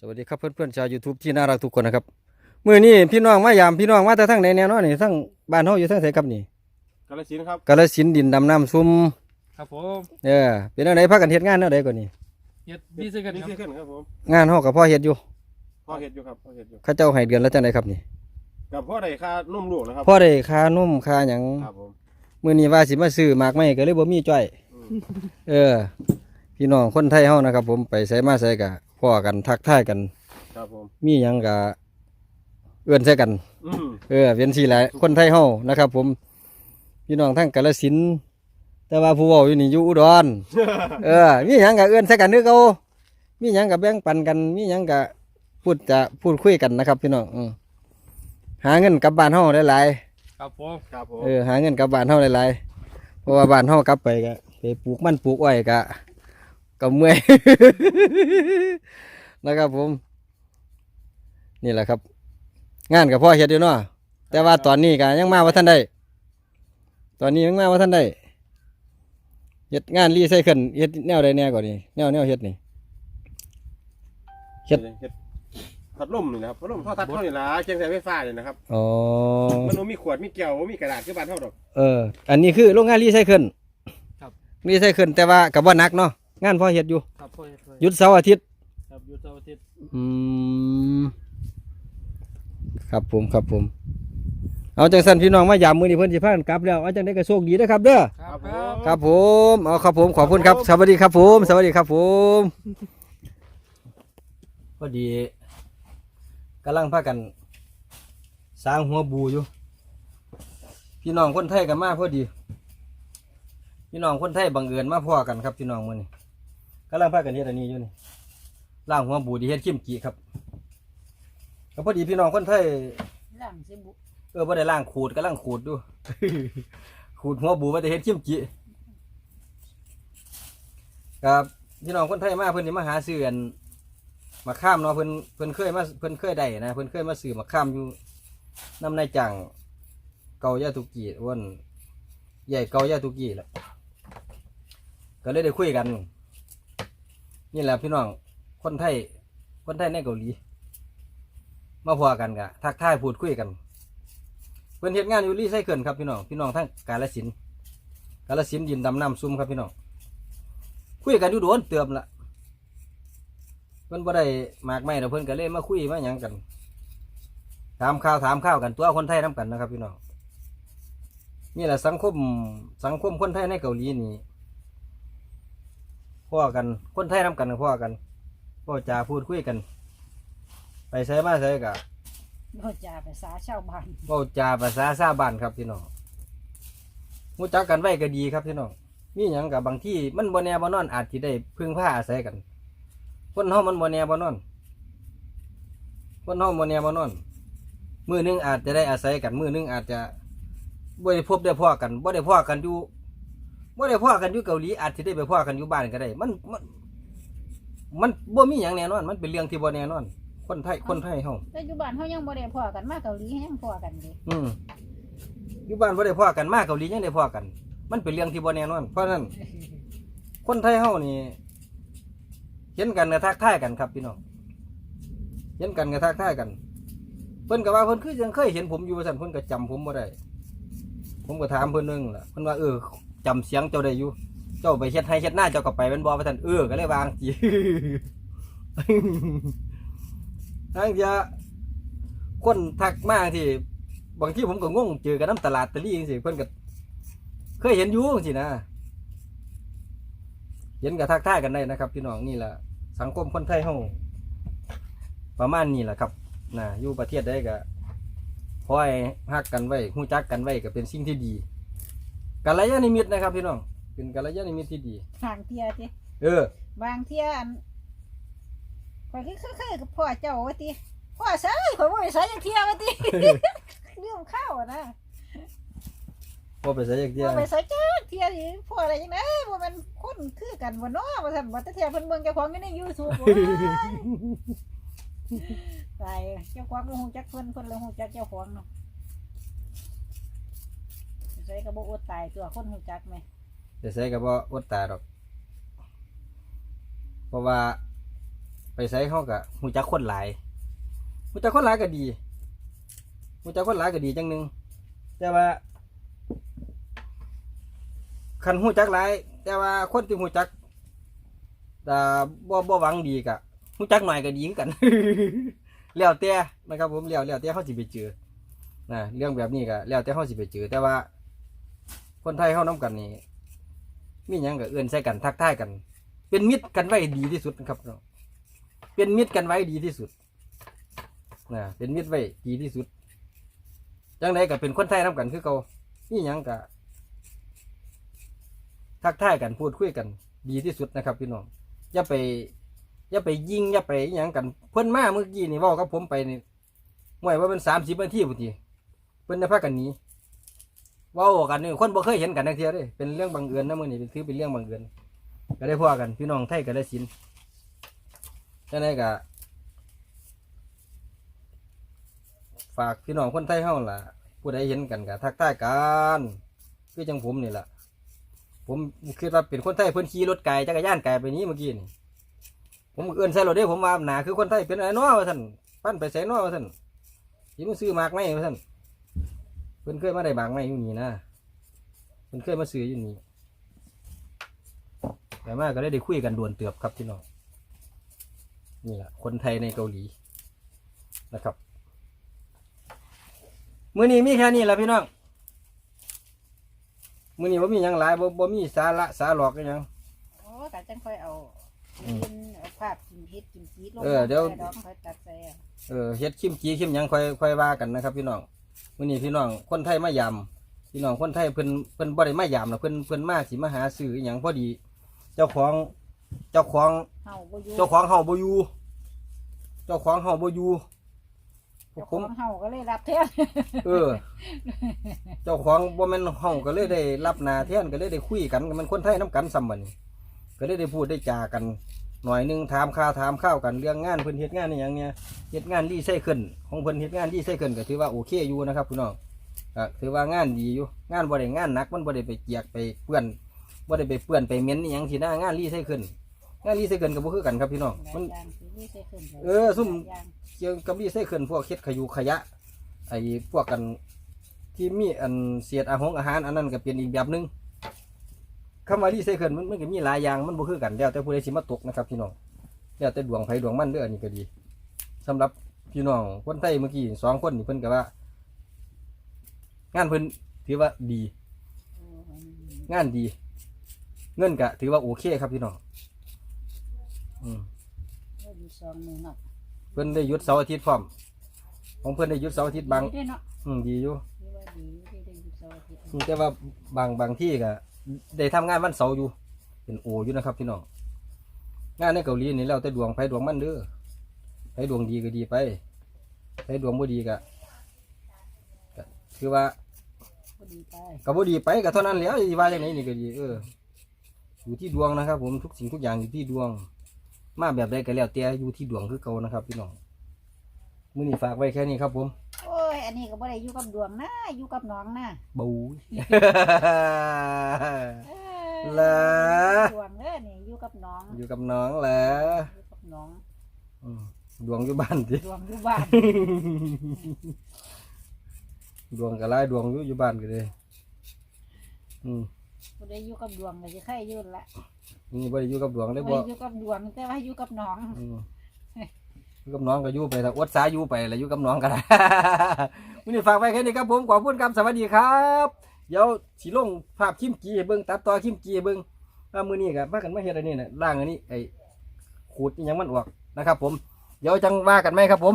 สวัสดีครับเพื่อนๆชาว YouTube ที่น่ารักทุกคนนะครับมื้อนี้พี่น้องมายามพี่น้องมาแต่ทั้งไหนแน่นอนนี่ทั้งบ้านเฮาอยู่ทั้งไสครับนี่กาลสินธุ์ครับกาฬสินธุ์ดินดำน้ำซุ่มครับผมเออเป็นจังไดพากันเฮ็ดงานแนวใดก่อนนี่เฮ็ดดีซื้อกันนี่ครับ ขึ้นครับผมงานเฮาก็พอเฮ็ดอยู่พ่อเห็ดอยู่ครับพ่อเห็ดอยู่เขาเจ้าให้เดือนละจังไดครับนี่กับพ่อได้ค่านุ่มลูกนะครับพอได้ค่านุ่มค่าหยังครับผมมื้อนี้ว่าสิมาซื้อหมากไม้ก็เลยบ่มีจ้อย อืมเออ พี่น้องคนไทยเฮานะครับ ผมไปไสมาไสก็ พ้อกันทักทายกัน ครับผม มีหยังก็เอื้อนใส่กัน อืมเออเป็นสี่แหละคนไทยเฮานะครับ ผมพี่น้องทั้งกาฬสินธุ์แต่ว่าผู้เว้าอยู่นี่อยู่อุดร เออ มีหยังก็เอื้อนใส่กันนึกเอามีหยังก็แบ่งปันกัน มีหยังก็พูดจะพูดคุยกันนะครับ พี่น้องอืมหาเงินกลับบ้านเฮาได้หลายครับผมครับผมๆเออหาเงินกลับบ้านเฮาได้หลายเพราะว่าบ้านเฮากลับไปก็ไปปลูกมันปลูกอ้อยก็ ก็เมื่อยนะครับผม นี่แหละครับ งานกับพ่อเฮ็ดอยู่เนาะแต่ว่าตอนนี้ก็ยังมาว่าท่านได้ ตอนนี้ยังมาว่าท่านได้เฮ็ดงานรีไซเคิลเฮ็ดแนวใดแน่ก่อนนี่แนวแนวเฮ็ดนี่เฮ็ดเฮ็ดพัดลมนี่นะครับพัดลมท่อทัดเท่านี่ล่ะเชียงสายไฟฟ้านี่นะครับอ๋อมันบ่มีขวดมีแก้วบ่มีกระดาษคือบ้านเฮาดอกเออ อันนี้คือโรงงานรีไซเคิลครับรีไซเคิลแต่ว่ากับว่านักเนาะ งานพ่อเฮ็ดอยู่ครับพ่อเฮ็ดพ่อหยุดเสาร์อาทิตย์ครับหยุดเสาร์อาทิตย์อืมครับผมครับผม เอาจังสันพี่น้องมายามมือนี่เพิ่นสิพากันกลับแล้วเอาจังได้ก็โชคดีนะครับเด้อครับครับครับผมเอาครับผมขอบคุณครับสวัสดีครับผม สวัสดีครับผมพอดีกำลังพากัน สร้างหัวบูอยู่ พี่น้องคนไทยกันมาพอดี พี่น้องคนไทยบังเอิญมาพ่อกันครับพี่น้องมื้อนี้ กำลังพากันเฮ็ดอันนี้อยู่นี่ล่างหัวบูที่เฮ็ดขิมกีครับก็พอดีพี่น้องคนไทยล่างสิบุเออบ่ได้ล่างขูดกำลังขูดดู ขูดหัวบูว่าจะเฮ็ดขิมจิครับพี่น้องคนไทยมาเพิ่นนี่มาหาซื้ออันมาข้ามเนาะเพิ่นเพิ่นเคยมาเพิ่นเคยได้นะเพิ่นเคยมาซื้อมาข้ามอยู่น้ำในจังเกายาตุกีอ้วนใหญ่เกายาตุกีแหละก็เลยได้คุยกัน นี่แหละพี่น้องคนไทย คนไทยในเกาหลี มาพอกันกะทักทายพูดคุยกันเพิ่นเฮ็ดงานอยู่รีไซเคิลครับพี่น้องพี่น้องทั้งกาลสินกาลสินธุ์ดินดำน้ำซุ่มครับพี่น้องคุยกันอยู่โดนเติมละเพิ่อนบ่ได้มากไม่แต่เพิ่อนก็เลยมาคุยมาหยังกัน ถามข่าวถามข้าวกันตัวคนไทยนํกันนะครับ พี่น้องนี่แหละสังคมสังคมคนไทยในเกาหลีนี่ พ่อกัน คนไทยนํกันก็พ่อกันพ่อจาพูดคุยกัน ไปใช้มาใช้กะเขาจ่าภาษาชาวบ้านเว้าจาภาษาชาวบ้านครับพี่น้องรู้จักกันไว้ก็ดีครับพี่น้องมีหยังกับบางที่มันบ่แน่บ่นอนอาจสิได้พึ่งพาอาศัยกัน คนเฮามันบ่แน่บ่นอน คนเฮาบ่แน่บ่นอน มือหนึงอาจจะได้อาศัยกัน มือหนึงอาจจะบ่ได้พบได้พ้อกันบ่ได้พ้อกันอยู่ บ่ได้พ้อกันอยู่เกาหลีอาจสิได้ไปพ้อกันอยู่บ้านก็ได้ มันมันมันบ่มีหยังแน่นอน มันเป็นเรื่องที่บ่แน่นอน คนไทยคนไทยเฮาแต่อยู่บ้านเฮายังบ่ได้พอกันมาเกาหลียังพอกันดิอืมอยู่บ้านบ่ได้พ่อกันมากเกาหลียังได้พ่อกัน มันเป็นเรื่องที่บ่แน่นอน เพราะฉะนั้น คนไทยเฮานี่เห็นกันกระทักทายกันครับพี่น้องเห็นกันกระทักทายกัน เพิ่นก็ว่าเพิ่นคือยังเคยเห็นผมอยู่ว่าซั่นเพิ่นก็จำผมบ่ได้ผมก็ถามเพิ่นนึงล่ะเพิ่นว่าเออ จำเสียงเจ้าได้อยู่ เจ้าไปเฮ็ดให้เฮ็ดหน้าเจ้าก็ไปแม่นบ่ว่านเออก็เลยวางจีทางเดียคนทักมากที่ บางที่ผมก็งงเจอกันน้ำตลาดตะลี่จังสิเพิ่นก็เคยเห็นอยู่จังสินะ เห็นกับทักทายกันได้นะครับ พี่น้องนี่แหละสังคมคนไทยเฮาประมาณนี้แหละครับนะอยู่ประเทศใดก็คอยฮักกันไว้ฮู้จักกันไว้ก็เป็นสิ่งที่ดี กัลยาณมิตรนะครับพี่น้องเป็นกัลยาณมิตรที่ดีทางเที่ยติเออบางเที่ยอันข่อยคือเคยๆกับพ่อเจ้าว่าติพ่อใส่ข่อยบ่ได้ใส่จังเที่ยว่าติ เรื่องข้าวอะนะพอไปใส่จักเดียบ่ไปใส่จักเที่ยนี่พ่ออะไรจังได๋บ่แม่นคนคือกันบ่เนาะว่าซั่นบ่แต่เที่ยเพิ่นเบิ่งเจ้าของอยู่ใน YouTube โอ้ยตายเจ้าของบ่ฮู้จักเพิ่นเพิ่นเลยฮู้จักเจ้าของเนาะ ใส่ก็บ่อดตายตัวคนฮู้จักแหมจะใส่ก็บ่อดตาดอก เพราะว่า ไปใส่เขาก็หูจักคนหลายหูจักคนหลายก็ดีหูจักคนหลายก็ดีจังหนึงแต่ว่าคันหูจักหลาย แต่ว่าคนที่หูจักแต่บ่บ่หวังดีกะหูจักหน่อยก็ดีคือกันแล้วแต่นะครับผมแล้วแล้วแต่เขาสิไปเจอนะเรื่องแบบนี้ก็แล้วแต่เขาสิไปเจอแต่ว่า คนไทยเขาน้กันนี่มีหยังก็เอื้อนใส่กันทักทายกัน เป็นมิตรกันไว้ดีที่สุดนะครับเนาะเป็นมิตรกันไว้ดีที่สุดนะเป็นมิตรไว้ดีที่สุดจังไดก็เป็นคนไทยน้กันคือเขามีหยังก็ทักทายกันพูดคุยกัน ดีที่สุดนะครับพี่น้องอย่าไปอย่าไปยิงอย่าไปอิหยังกัน เพิ่นมาเมื่อกี้นี่เว่ากับผมไปนี่ห่วยว่าเป็นสามสิบนาทีพุ่นทีเพิ่นจะพากันหนี้ เว้ากันนี่คนบ่เคยเห็นกันนักเทียเด้เป็นเรื่องบังเอิญนะมื้อนี้เป็นถือเป็นเรื่องบังเอิญก็ได้พ่อกันพี่น้องไทยก็ได้สินจังไดก็ฝากพี่น้องคนไทยเฮาล่ะ ผู้ใดเห็นกันก็ทักทายกันคือจังผมนี่ล่ะ ผมคิดว่าเป็นคนไทยเพิ่นขี่รถไกลจักรยานไกลไปนี้เมื่อกี้นี่ผมเอื้อนใส่รถเด้ผมว่าหนาคือคนไทยเป็นอะไรนาะว่าท่านปั้นไปใส่นาะว่าท่านยิมซื้อมากไหมว่าท่าน เพิ่นเคยมาได้บางไหมอยู่นี่นะเพิ่นเคยมาซื้ออยู่นี่แต่มาก็ได้ได้คุยกันด่วนเตือบครับพี่น้องนี่แหละคนไทยในเกาหลีนะครับมื้อนี้มีแค่นี้แหละพี่น้องมื้อนี้บ่มีหยังหลายบ่บ่มีสาระสาหลอกอิหยังโอ้แต่จังค่อยเอาอืมกินเอาภาพกินเฮ็ดกินชีสลงเออเดี๋ยวใส่ดอกค่อยตัดใส่อะเออเฮ็ดขิมจีขิมหยังค่อยค่อยว่ากันนะครับ พี่น้อง มื้อนี้พี่น้องคนไทยมายำพี่น้องคนไทยเพิ่นเพิ่นบ่ได้มายำนะเพิ่นเพิ่นมาสิมาหาซื้ออหยังพอดี เจ้าของเจ้าของ เฮาบ่อยู่เจ้าของเฮาบ่อยู่เจ้าของเฮาบ่อยู่พวเจ้ากขผอม งเฮาก็เลยรับแทนเออ เจ้าของบ่แม่นเฮาก็เลยได้รับหน้าแทนก็เลยได้คุยกันมันคนไทยนํกันซ้ำบัดนี้ก็เลยได้พูดได้จากัน หน่อยหนึงถามข่าวถามข้าวกันเรื่องงานเพิ่นเฮ็ดงานอหย่างเนี้ยเฮ็ดงานรีไซเคิลของเพิ่นเฮ็ดงานรีไซเคิลก็ถือว่าโอเคอยู่นะครับพี่น้องก็ถือว่างานดีอยู่งานบ่ได้งานหนักมันบ่ได้ไปเจียกไปเปื้อนบ่ได้ไปเปื้อนไปเหม็นอหยังที่หน้างานรีไซเคิลงานรีไซเคิลก็บ่คือกันครับพี่น้องหลายมันอย่างที่มีใส่ขึ้นเออซุ่ม หลายอย่างเกี่ยวกับรีไซเคิลพวกเฮ็ดขยุขยะ ไอ้พวกกันที่มีอันเศษอาหงอาหารอันนั้นก็เป็นอีกแบบหนึง คำว่ารีไซเคิลมันมันก็มีหลายอย่างมันบ่คือกันแล้วแต่ผู้ใดสิมาตกนะครับพี่น้องแล้วแต่ดวงไผดวงมันเด้ออันนี้ก็ดีสำหรับพี่น้องคนไทยเมื่อกี้สองคนนี่เพิ่นก็ว่า งานเพิ่นถือว่าดีเออมันงานดี เงินก็ถือว่าโอเคครับพี่น้องอืมเริ่มมีสองมือเนาะเพิ่นได้หยุดเสาร์อาทิตย์พร้อมของเพิ่นได้หยุดเสาร์อาทิตย์บาง ดีด้วยเนาะอืมดีอยู่ นี่ว่าดีที่ได้อยู่เสาร์อาทิตย์อืมแต่ว่าบางบางที่ก็ ได้ทำงานวันเสาร์อยู่ เป็นโออยู่นะครับพี่น้องงานในเกาหลีนี่แล้วแต่ดวงไผดวงมันเด้อไผดวงดีก็ดีไปไผดวงบ่ดีก็ก็คือว่าก็ดีไปก็บ่ดีไปก็เท่านั้นแหล้วสิว่าจังไดนี่ก็ดีเอออยู่ที่ดวงนะครับ ผมทุกสิ่งทุกอย่างอยู่ที่ดวง มาแบบใดก็แล้วแต่อยู่ที่ดวงคือเก่านะครับ พี่น้องมื้อนี้ฝากไว้แค่นี้ครับผมโอ้ยอันนี้ก็บ่ได้อยู่กับดวงนะอยู่กับน้องนะบูย เออเหรอ ดวงเด้อนี่อยู่กับน้องอยู่กับน้องแหละอยู่กับน้องอืมดวงอยู่บ้านสิดวงอยู่บ้านดวงก็หลายดวงอยู่อยู่บ้านก็เลยอืมบ่ได้อยู่กับดวงก็สิใครอยู่นั่นละนี่บ่ได้อยู่กับดวงเลยบ่บ่ได้อยู่กับดวงแต่ว่าอยู่กับน้อง อืม อยู่กับน้องก็อยู่ไปแต่อดสาอยู่ไปแล้วอยู่กับน้องกันวันนี้ฝากไว้แค่นี้ครับผมขอบคุณครับสวัสดีครับ เดี๋ยวสีลงภาพคิมจีเบิ้งตัดต่อคิมจีเบิ้งว่ามือนี่กับมากันมาเฮ็ดอันนี้นะล่างอันนี้ไอ้ขูดยังมันออกนะครับ ผมเดี๋ยวจังว่ากันไหมครับผม